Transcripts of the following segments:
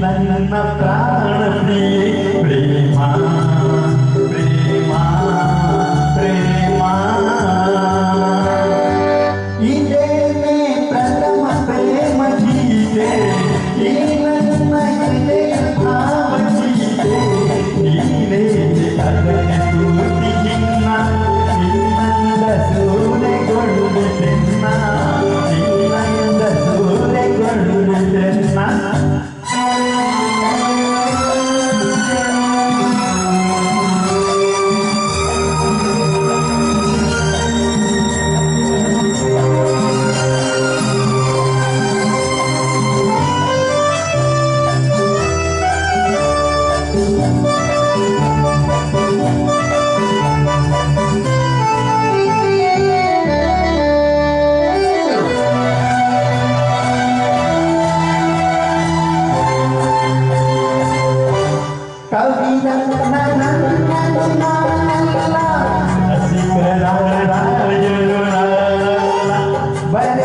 ನನ್ನ ಪ್ರಾಣ ಪ್ರಿಯೆ ಪ್ರೇಮ ಪ್ರೇಮ ಪ್ರೇಮ ಇದೇನೆ ಪ್ರಥಮ ಪ್ರೇಮ ಗೀತೆ ಈ ನನ್ನ ಎದೆಯ ಭಾವಗೀತೆ ನೀನೇ ಅದಕ್ಕೆ ಸ್ಫೂರ್ತಿ ಚಿನ್ನ ನಿನ್ನಂದ ಸೂರೆಗೊಳ್ಳುವುದೆನ್ನ ನಿನ್ನಂದ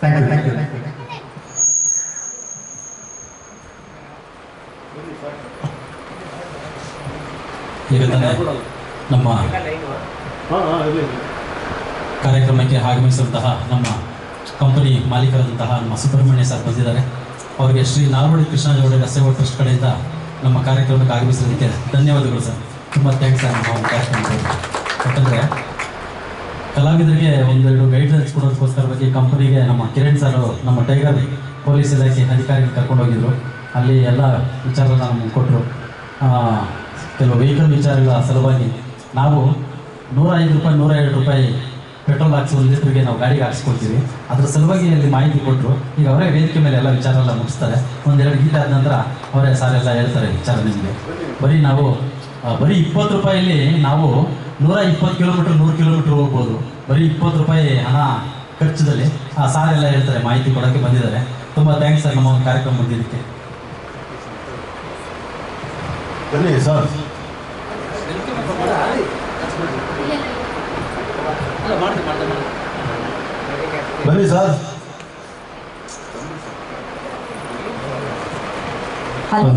ಥ್ಯಾಂಕ್ you, thank you. ನಮ್ಮ ಕಾರ್ಯಕ್ರಮಕ್ಕೆ ಆಗಮಿಸಿದಂತಹ ನಮ್ಮ ಕಂಪನಿ ಮಾಲೀಕರಾದಂತಹ ನಮ್ಮ ಸುಬ್ರಹ್ಮಣ್ಯ ಸರ್ ಬಂದಿದ್ದಾರೆ. ಅವರಿಗೆ ಶ್ರೀ ನಾಲ್ವಡಿ ಕೃಷ್ಣಾಜೋಡಿ ರಸ್ತೆಗೋಡ್ ಟ್ರಸ್ಟ್ ಕಡೆಯಿಂದ ನಮ್ಮ ಕಾರ್ಯಕ್ರಮಕ್ಕೆ ಆಗಮಿಸಿದ್ದಕ್ಕೆ ಧನ್ಯವಾದಗಳು ಸರ್ ತುಂಬ ಥ್ಯಾಂಕ್ಸ್ ಸರ್ ನಮ್ಮ ಕಾರ್ಯಕ್ರಮ ಕಾರ್ಯಕ್ರಮಕ್ಕೆ. ಯಾಕಂದರೆ ಕಲಾವಿದರಿಗೆ ಒಂದೆರಡು ಗೈಡ್ಲೈನ್ಸ್ ಬಗ್ಗೆ ಕಂಪನಿಗೆ ನಮ್ಮ ಕಿರಣ್ ಸರ್ ನಮ್ಮ ಟೈಗರ್ ಪೊಲೀಸ್ ಇಲಾಖೆ ಅಧಿಕಾರಿಗೆ ಕರ್ಕೊಂಡೋಗಿದ್ರು ಅಲ್ಲಿ ಎಲ್ಲ ವಿಚಾರನ ನಮಗೆ ಕೊಟ್ಟರು ಕೆಲವು ವೆಹಿಕಲ್ ವಿಚಾರಗಳ ಸಲುವಾಗಿ ನಾವು ನೂರ ಐದು ರೂಪಾಯಿ, ನೂರ ಎರಡು ರೂಪಾಯಿ ಪೆಟ್ರೋಲ್ ಹಾಕ್ಸಿ ಒಂದು ಲೀಟ್ರಿಗೆ ನಾವು ಗಾಡಿಗೆ ಹಾಕ್ಸ್ಕೊಳ್ತೀವಿ. ಅದ್ರ ಸಲುವಾಗಿ ಅಲ್ಲಿ ಮಾಹಿತಿ ಕೊಟ್ಟರು ಈಗ ಅವರೇ ವೇದಿಕೆ ಮೇಲೆ ಎಲ್ಲ ವಿಚಾರ ಎಲ್ಲ ಮುಗಿಸ್ತಾರೆ. ಒಂದೆರಡು ಗೀಟ್ ಆದ ನಂತರ ಅವರೇ ಸಾರೆಲ್ಲ ಹೇಳ್ತಾರೆ ವಿಚಾರ ನಿಮಗೆ. ಬರೀ ನಾವು ಬರೀ ಇಪ್ಪತ್ತು ರೂಪಾಯಲ್ಲಿ ನಾವು ನೂರ ಇಪ್ಪತ್ತು ಕಿಲೋಮೀಟರ್ ನೂರು ಕಿಲೋಮೀಟರ್ ಹೋಗ್ಬೋದು. ಬರೀ ಇಪ್ಪತ್ತು ರೂಪಾಯಿ ಹಣ ಖರ್ಚದಲ್ಲಿ ಆ ಸಾರ್ ಎಲ್ಲ ಹೇಳ್ತಾರೆ ಮಾಹಿತಿ ಕೊಡೋಕ್ಕೆ ಬಂದಿದ್ದಾರೆ. ತುಂಬ ಥ್ಯಾಂಕ್ಸ್ ಸರ್ ನಮ್ಮ ಒಂದು ಕಾರ್ಯಕ್ರಮ ಬಂದಿದ್ದಕ್ಕೆ ಬನ್ನಿ ಸರ್ ಬನ್ನಿ ಸರ್ ಹಲೋ.